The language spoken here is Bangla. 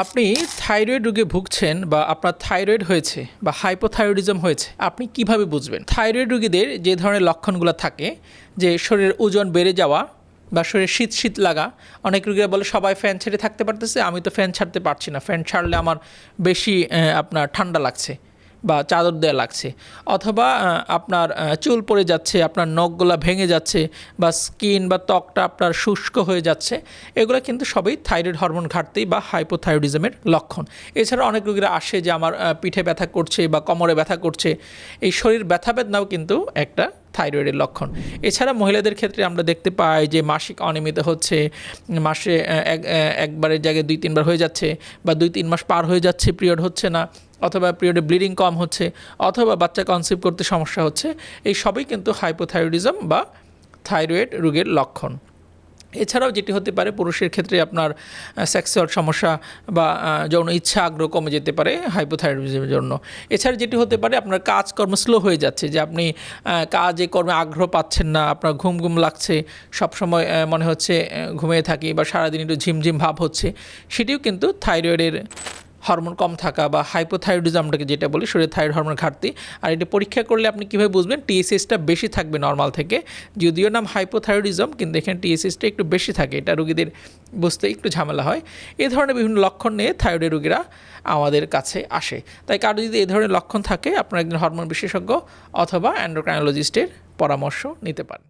আপনি থাইরয়েড রোগে ভুগছেন বা আপনার থাইরয়েড হয়েছে বা হাইপোথাইরয়েডিজম হয়েছে, আপনি কীভাবে বুঝবেন? থাইরয়েড রোগীদের যে ধরনের লক্ষণগুলো থাকে, যে শরীরের ওজন বেড়ে যাওয়া বা শরীরে শীত শীত লাগা, অনেক রোগীরা বলে, সবাই ফ্যান ছেড়ে থাকতে পারতেছে, আমি তো ফ্যান ছাড়তে পারছি না। ফ্যান ছাড়লে আমার বেশি আপনার ঠান্ডা লাগছে। বা চাদর দেয়া লাগছে। অথবা আপনার চুল পড়ে যাচ্ছে, আপনার নখগুলা ভেঙে যাচ্ছে বা স্কিন বা ত্বকটা আপনার শুষ্ক হয়ে যাচ্ছে, এগুলো কিন্তু সবই থাইরয়েড হরমোন ঘাটতি বা হাইপোথাইরয়েডিজমের লক্ষণ। এছাড়া অনেক রোগীরা আসে যে, আমার পিঠে ব্যথা করছে বা কোমরে ব্যথা করছে। এই শরীর ব্যথা বেদনাও কিন্তু একটা থাইরয়েডের লক্ষণ। এছাড়া মহিলাদের ক্ষেত্রে আমরা দেখতে পাই যে মাসিক অনিয়মিত হচ্ছে, মাসে এক একবারের জায়গায় দুই, তিনবার হয়ে যাচ্ছে বা দুই, তিন মাস পার হয়ে যাচ্ছে, পিরিয়ড হচ্ছে না অথবা পিরিয়ডে ব্লিডিং কম হচ্ছে অথবা বাচ্চা কনসিভ করতে সমস্যা হচ্ছে। এই সবই কিন্তু হাইপোথাইরয়েডিজম বা থাইরয়েড রোগের লক্ষণ। এছাড়াও যেটি হতে পারে, পুরুষের ক্ষেত্রে আপনার সেক্সুয়াল সমস্যা বা যৌন ইচ্ছা আগ্রহ কমে যেতে পারে হাইপোথাইরয়েডিজমের জন্য। এছাড়া যেটি হতে পারে, আপনার কাজকর্ম স্লো হয়ে যাচ্ছে, যে আপনি কাজে কর্মে আগ্রহ পাচ্ছেন না, আপনার ঘুম ঘুম লাগছে, সবসময় মনে হচ্ছে ঘুমিয়ে থাকি বা সারাদিন একটু ঝিমঝিম ভাব হচ্ছে, সেটিও কিন্তু থাইরয়েডের হরমোন কম থাকা বা হাইপোথাইরয়েডিজমটাকে যেটা বলি, শরীরে থাইরয়েড হরমোন ঘাটতি। আর এটা পরীক্ষা করলে আপনি কীভাবে বুঝবেন? টিএসএসটা বেশি থাকবে নর্মাল থেকে। যদিও নাম হাইপোথাইরয়েডিজম কিন্তু এখানে টিএসএসটা একটু বেশি থাকে। এটা রোগীদের বুঝতে একটু ঝামেলা হয়। এই ধরনের বিভিন্ন লক্ষণ নিয়ে থাইরয়েড রোগীরা আমাদের কাছে আসে। তাই কারও যদি এই ধরনের লক্ষণ থাকে, আপনারা একজন হরমোন বিশেষজ্ঞ অথবা অ্যান্ড্রোক্রাইনোলজিস্টের পরামর্শ নিতে পারেন।